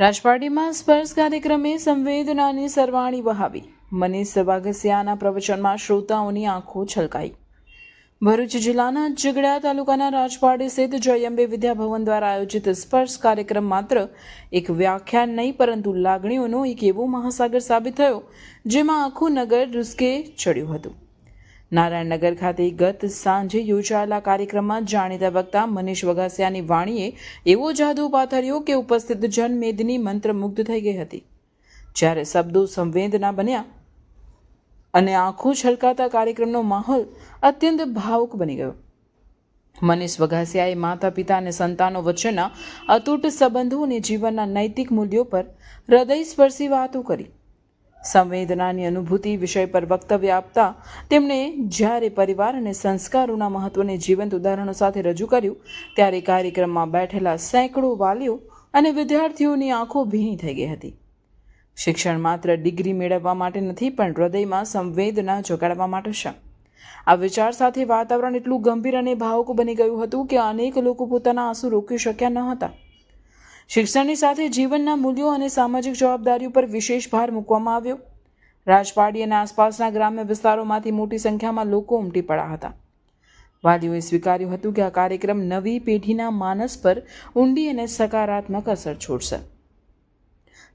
રાજપાટીમાં સ્પર્શ કાર્યક્રમે સંવેદનાની સરવાણી વહાવી. મનીષ વાઘસિયાના પ્રવચનમાં શ્રોતાઓની આંખો છલકાઈ. ભરૂચ જિલ્લાના ઝઘડા તાલુકાના રાજપાડી સ્થિત જયંબે વિદ્યાભવન દ્વારા આયોજિત સ્પર્શ કાર્યક્રમ માત્ર એક વ્યાખ્યાન નહીં, પરંતુ લાગણીઓનો એક એવો મહાસાગર સાબિત થયો, જેમાં આખું નગર રૂસકે ચડ્યું હતું. નારાયણનગર ખાતે ગત સાંજે યોજાયેલા કાર્યક્રમમાં જાણીતા વક્તા મનીષ વગાસિયાની વાણીએ એવો જાદુ પાથર્યો કે ઉપસ્થિત જનમેદની મંત્રમુગ્ધ થઈ ગઈ હતી. જ્યારે શબ્દો સંવેદના બન્યા અને આંખો છલકાતા કાર્યક્રમનો માહોલ અત્યંત ભાવુક બની ગયો. મનીષ વઘાસિયાએ માતા પિતા અને સંતાનો વચ્ચેના અતૂટ સંબંધો અને જીવનના નૈતિક મૂલ્યો પર હૃદયસ્પર્શી વાતો કરી. સંવેદનાની અનુભૂતિ, વિષય પર વક્તવ્ય આપતા તેમણે જ્યારે પરિવાર અને સંસ્કારોના મહત્વને જીવંત ઉદાહરણો સાથે રજૂ કર્યું, ત્યારે કાર્યક્રમમાં બેઠેલા સેંકડો વાલીઓ અને વિદ્યાર્થીઓની આંખો ભીની થઈ ગઈ હતી. શિક્ષણ માત્ર ડિગ્રી મેળવવા માટે નથી, પણ હૃદયમાં સંવેદના જગાડવા માટે છે આ વિચાર સાથે વાતાવરણ એટલું ગંભીર અને ભાવુક બની ગયું હતું કે અનેક લોકો પોતાના આંસુ રોકી શક્યા ન હતા. શિક્ષણની સાથે જીવનના મૂલ્યો અને સામાજિક જવાબદારીઓ પર વિશેષ ભાર મૂકવામાં આવ્યો. રાજપાડી અને આસપાસના ગ્રામ્ય વિસ્તારોમાંથી મોટી સંખ્યામાં લોકો ઉમટી પડ્યા હતા. વાલીઓએ સ્વીકાર્યું હતું કે આ કાર્યક્રમ નવી પેઢીના માનસ પર ઊંડી અને સકારાત્મક અસર છોડશે.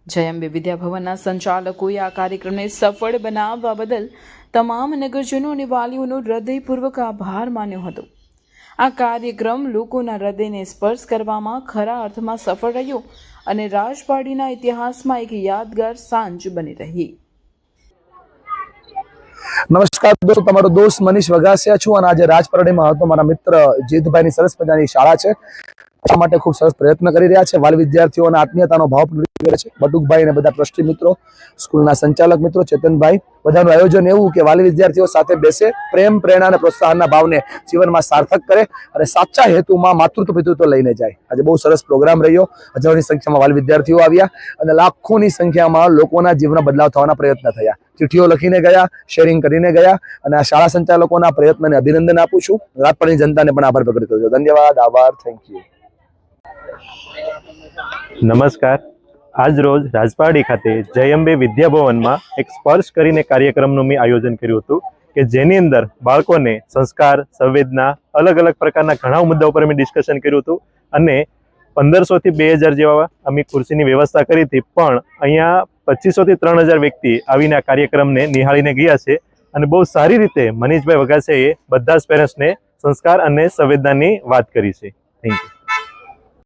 જયંબે વિદ્યાભવનના સંચાલકોએ આ કાર્યક્રમને સફળ બનાવવા બદલ તમામ નગરજનો અને વાલીઓનો હૃદયપૂર્વક આભાર માન્યો હતો. આ કાર્યક્રમ લોકોના હૃદયને સ્પર્શ કરવામાં ખરા અર્થમાં સફળ રહ્યો અને રાજપાડીના ઇતિહાસમાં એક યાદગાર સાંજ બની રહી. નમસ્કાર દોસ્તો, તમારો દોસ્ત મનીષ વઘાસિયા છું અને આજે રાજપરડીમાં હતો મારા મિત્ર જીતભાઈની સરસ મજાની શાળા છે. આ માટે ખૂબ સરસ પ્રયત્ન કરી રહ્યા છે? વાલ વિદ્યાર્થીઓના આત્મીયતાનો ભાવ પ્રગટ કરે છે. બટુકભાઈ અને બધા ટ્રસ્ટી મિત્રો, સ્કૂલના સંચાલક મિત્રો, ચેતનભાઈ, બધાનું આયોજન એવું કે વાલી વિદ્યાર્થીઓ સાથે બેસે, પ્રેમ, પ્રેરણા અને પ્રોત્સાહનના ભાવને જીવનમાં સાર્થક કરે અને સાચા હેતુમાં માતૃત્વ, પિતૃત્વ લઈને જાય. આજે બહુ સરસ પ્રોગ્રામ રહ્યો. હજારોની સંખ્યામાં વાલી વિદ્યાર્થીઓ આવ્યા અને લાખોની સંખ્યામાં લોકોના જીવનમાં બદલાવ થવાના પ્રયત્ન થયા. ચિઠ્ઠીઓ લખીને ગયા શેરિંગ કરીને ગયા અને આ શાળા સંચાલકોના પ્રયત્નને અભિનંદન આપું છું. રાજપરની જનતાને પણ આભાર પ્રગટ કરું છું ધન્યવાદ. આભાર. થેન્ક યુ નમસ્કાર. આજ રોજ રાજપાડી ખાતે જયંબે વિદ્યાભવનમાં એક સ્પર્શ કરીને કાર્યક્રમનું મેં આયોજન કર્યું હતું કે જેની અંદર બાળકોને સંસ્કાર, સંવેદના, અલગ અલગ પ્રકારના ઘણા મુદ્દાઓ પર મેં ડિસ્કશન કર્યું હતું અને પંદરસોથી બે હજાર જેવા અમે ખુરશીની વ્યવસ્થા કરી હતી, પણ અહીંયા પચીસોથી ત્રણ હજાર વ્યક્તિ આવીને આ કાર્યક્રમને નિહાળીને ગયા છે અને બહુ સારી રીતે મનીષભાઈ વઘાસિયાએ બધા જ પેરેન્ટ્સને સંસ્કાર અને સંવેદનાની વાત કરી છે. Thank you